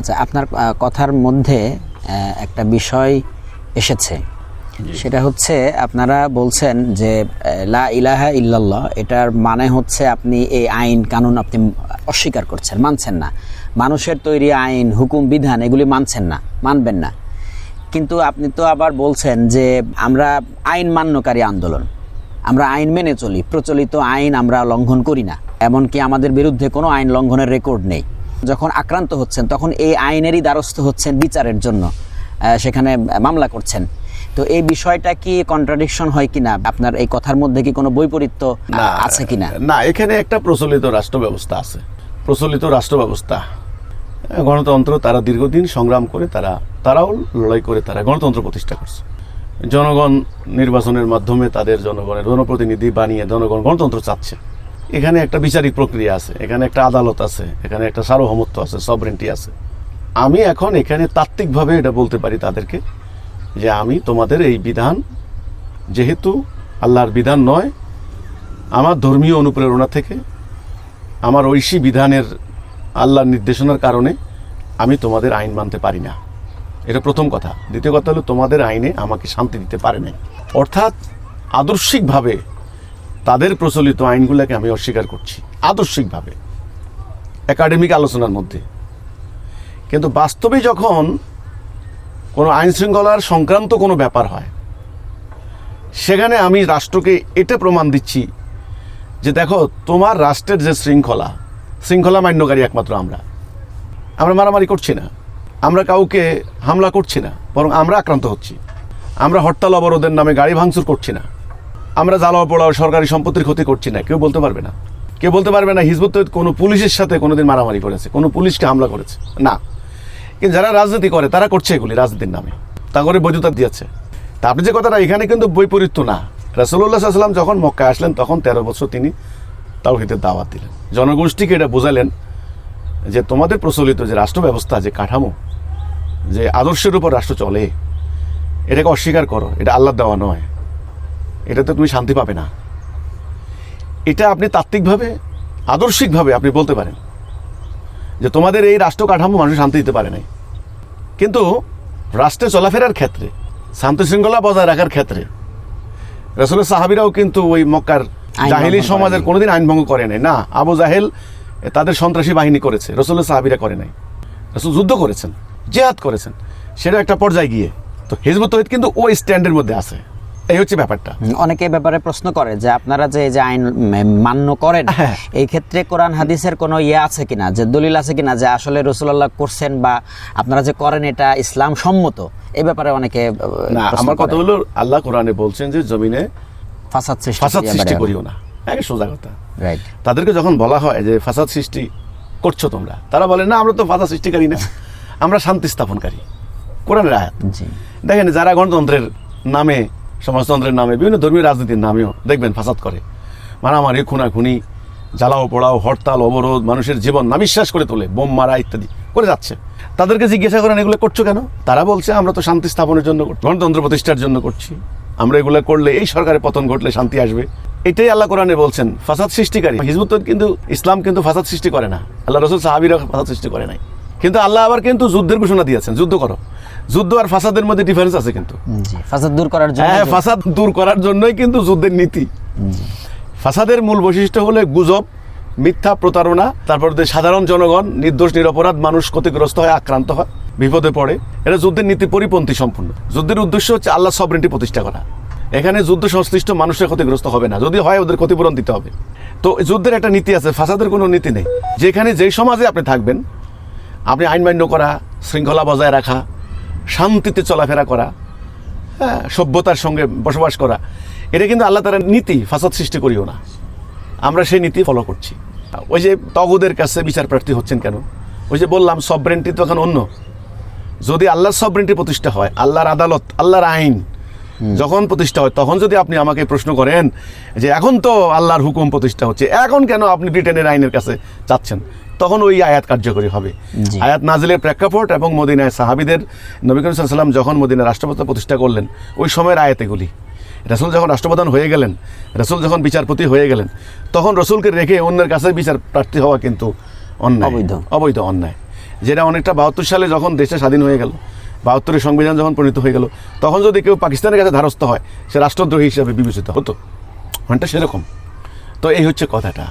আচ্ছা আপনার কথার মধ্যে একটা বিষয় এসেছে। সেটা হচ্ছে আপনারা বলছেন যে লা ইলাহা ইল্লাল্লাহ এটার মানে হচ্ছে আপনি এই আইন কানুন আপনি অস্বীকার করছেন মানছেন না। মানুষের তৈরি আইন হুকুম বিধান এগুলি মানছেন না মানবেন না। কিন্তু আপনি তো আবার বলছেন যে আমরা আইন মান্যকারী আন্দোলন। আমরা আইন মেনে চলি প্রচলিত আইন আমরা লঙ্ঘন করি না। এমনকি আমাদের বিরুদ্ধে কোনো আইন লঙ্ঘনের রেকর্ড নেই। যখন আক্রান্ত হচ্ছেন তখন এই আইনেরই দ্বারস্থ হচ্ছেন বিচারের জন্য সেখানে মামলা করছেন। তো এই বিষয়টা কি কন্ট্রাডিকশন হয় কিনা? আপনার এই কথার মধ্যে কি কোনো বৈপরীত্য আছে কিনা? না এখানে একটা প্রচলিত রাষ্ট্র ব্যবস্থা আছে। প্রচলিত রাষ্ট্র ব্যবস্থা গণতন্ত্র তারা দীর্ঘদিন সংগ্রাম করে তারা তারাও লড়াই করে তারা গণতন্ত্র প্রতিষ্ঠা করছে। জনগণ নির্বাচনের মাধ্যমে তাদের জনগণের জনপ্রতিনিধি বানিয়ে জনগণ গণতন্ত্র চাচ্ছে। এখানে একটা বিচারিক প্রক্রিয়া আছে, এখানে একটা আদালত আছে, এখানে একটা সার্বভৌমত্ব আছে সবরেন্টি আছে। আমি এখন এখানে তাত্ত্বিকভাবে এটা বলতে পারি তাদেরকে যে আমি তোমাদের এই বিধান, যেহেতু আল্লাহর বিধান নয়, আমার ধর্মীয় অনুপ্রেরণা থেকে, আমার ঐশী বিধানের আল্লাহর নির্দেশনার কারণে আমি তোমাদের আইন মানতে পারি না। এটা প্রথম কথা। দ্বিতীয় কথা হলো, তোমাদের আইনে আমাকে শান্তি দিতে পারে নাই। অর্থাৎ আদর্শিকভাবে তাদের প্রচলিত আইনগুলোকে আমি অস্বীকার করছি, আদর্শিকভাবে একাডেমিক আলোচনার মধ্যে। কিন্তু বাস্তবে যখন কোনো আইন শৃঙ্খলার সংক্রান্ত কোনো ব্যাপার হয়, সেখানে আমি রাষ্ট্রকে এটা প্রমাণ দিচ্ছি যে দেখো, তোমার রাষ্ট্রের যে শৃঙ্খলা শৃঙ্খলা মান্যকারী একমাত্র আমরা। আমরা মারামারি করছি না। আমরা কাউকে হামলা করছি না, বরং আমরা আক্রান্ত হচ্ছি। আমরা হরতাল অবরোধের নামে গাড়ি ভাঙচুর করছি না। আমরা জ্বালাও পোড়াও সরকারি সম্পত্তির ক্ষতি করছি না, কেউ বলতে পারবে না। কেউ বলতে পারবে না, হিজবুত কোনো পুলিশের সাথে কোনোদিন মারামারি করেছে, কোনো পুলিশকে হামলা করেছে, না। কিন্তু যারা রাজনীতি করে, তারা করছে এগুলি রাজনীতির নামে। তা করে বৈধতা দিয়েছে। তা আপনি যে কথাটা, এখানে কিন্তু বৈপরীত্য না। রাসুল্লাহ সাল্লাম যখন মক্কায় আসলেন, তখন তেরো বছর তিনি তাও তাওহিদের দাওয়াত দিলেন। জনগোষ্ঠীকে এটা বোঝালেন যে তোমাদের প্রচলিত যে রাষ্ট্র ব্যবস্থা যে কাঠামো, যে আদর্শের উপর রাষ্ট্র চলে, এটাকে অস্বীকার করো, এটা আল্লাহ দেওয়া নয়। এটাতে তুমি শান্তি পাবে না। এটা আপনি তাত্ত্বিকভাবে আদর্শিকভাবে আপনি বলতে পারেন যে তোমাদের এই রাষ্ট্র কাঠামো মানুষ শান্তি দিতে পারে নাই। কিন্তু রাষ্ট্রে চলাফেরার ক্ষেত্রে শান্তি শৃঙ্খলা বজায় রাখার ক্ষেত্রে রসুলের সাহাবিরাও কিন্তু ওই মক্কার জাহিলি সমাজের। কোনোদিন আইন ভঙ্গ করে নাই। না আবু জাহেল তাদের সন্ত্রাসী বাহিনী করেছে রসুলের সাহাবিরা করে নাই। রসুল যুদ্ধ করেছেন জেহাদ করেছেন সেটা একটা পর্যায়ে গিয়ে। তো হিজবুত তহিদ কিন্তু ওই স্ট্যান্ডের মধ্যে আছে। এই হচ্ছে ব্যাপারটা। অনেকে ব্যাপারে প্রশ্ন করে যে আপনারা যে যে আইন মান্য করেন হ্যাঁ। এই ক্ষেত্রে কোরআন হাদিসের কোনো ইয়ে আছে কিনা? যে দলিল আছে কিনা? যে আসলে রসুল্লাহ করছেন বা আপনারা যে করেন এটা ইসলাম সম্মত? এই ব্যাপারে অনেকে আমার কথা হলো আল্লাহ কোরআনে বলছেন যে জমিনে ফাসাদ সৃষ্টি ফাসাদ সৃষ্টি করিও না। একে সোজা কথা। রাইট তাদেরকে যখন বলা হয় যে ফাসাদ সৃষ্টি করছ তোমরা তারা বলে না আমরা তো ফাসাদ সৃষ্টিকারী না। আমরা শান্তি স্থাপনকারী। কোরআনের আয়াত। দেখেন যারা গণতন্ত্রের নামে সমাজতন্ত্রের নামে, বিভিন্ন ধর্মীয় রাজনীতির নামেও দেখবেন ফাসাদ করে। মারামারি, খুনাখুনি, জ্বালাও পোড়াও, হরতাল, অবরোধ, মানুষের জীবন নামিশ্বাস করে তোলে, বোম মারা ইত্যাদি করে যাচ্ছে। তাদেরকে জিজ্ঞাসা করেন, এগুলো করছ কেন? তারা বলছে, আমরা তো শান্তি স্থাপনের জন্য গণতন্ত্র প্রতিষ্ঠার জন্য করছি। আমরা এগুলো করলে, এই সরকারের পতন ঘটলে শান্তি আসবে। এটাই আল্লাহ কোরআনে বলছেন, ফাসাদ সৃষ্টিকারী। হিজবুত কিন্তু, ইসলাম কিন্তু ফাসাদ সৃষ্টি করে না। আল্লাহ রসুল সাহাবিরা ফাসাদ সৃষ্টি করে নাই। কিন্তু আল্লাহ আবার কিন্তু যুদ্ধের ঘোষণা দিয়েছেন যুদ্ধ করো। যুদ্ধ আর ফাসাদের মধ্যে ডিফারেন্স আছে কিন্তু। ফাসাদ দূর করার জন্য হ্যাঁ ফাসাদ দূর করার জন্যই কিন্তু যুদ্ধের নীতি। ফাসাদের মূল বৈশিষ্ট্য হলো গুজব মিথ্যা প্রতারণা তারপর সাধারণ জনগণ নির্দোষ নিরপরাধ মানুষ ক্ষতিগ্রস্ত হয় আক্রান্ত হয় বিপদে পড়ে। এটা যুদ্ধের নীতি পরিপন্থী সম্পূর্ণ। যুদ্ধের উদ্দেশ্য হচ্ছে আল্লাহ সবরেন্টি প্রতিষ্ঠা করা। এখানে যুদ্ধ সংশ্লিষ্ট মানুষের ক্ষতিগ্রস্ত হবে না। যদি হয় ওদের ক্ষতিপূরণ দিতে হবে। তো যুদ্ধের একটা নীতি আছে ফাসাদের কোনো নীতি নেই। যেখানে যেই সমাজে আপনি থাকবেন আপনি আইন মান্য করা, শৃঙ্খলা বজায় রাখা, শান্তিতে চলাফেরা করা হ্যাঁ সভ্যতার সঙ্গে বসবাস করা, এটা কিন্তু আল্লাহ তারা নীতি, ফাসাদ সৃষ্টি করিও না। আমরা সেই নীতি ফলো করছি। ওই যে তগদের কাছে বিচার প্রার্থী হচ্ছেন কেন? ওই যে বললাম সবরেন্টি তো এখন অন্য। যদি আল্লাহর সবরেন্টি প্রতিষ্ঠা হয়, আল্লাহর আদালত, আল্লাহর আইন যখন প্রতিষ্ঠা হয় তখন যদি আপনি আমাকে প্রশ্ন করেন যে এখন তো আল্লাহর হুকুম প্রতিষ্ঠা হচ্ছে এখন কেন আপনি ব্রিটেনের আইনের কাছে চাচ্ছেন তখন ওই আয়াত কার্যকরী হবে। আয়াত নাজিলের প্রেক্ষাপট এবং মদিনায় সাহাবিদের নবী করিম সাল্লাম যখন মদিনায় রাষ্ট্রপতি প্রতিষ্ঠা করলেন ওই সময়ের আয়াত এগুলি। রাসুল যখন রাষ্ট্রপ্রধান হয়ে গেলেন রাসুল যখন বিচারপতি হয়ে গেলেন তখন রসুলকে রেখে অন্যের কাছে বিচার প্রার্থী হওয়া কিন্তু অন্যায়। অবৈধ। অবৈধ অন্যায়। যেটা অনেকটা বাহাত্তর সালে যখন দেশটা স্বাধীন হয়ে গেল বাহাত্তরের সংবিধান যখন প্রণীত হয়ে গেল, তখন যদি কেউ পাকিস্তানের কাছে ধারস্থ হয়, সে রাষ্ট্রদ্রোহী হিসাবে বিবেচিত হতো। অনেকটা সেরকম। তো এই হচ্ছে কথাটা।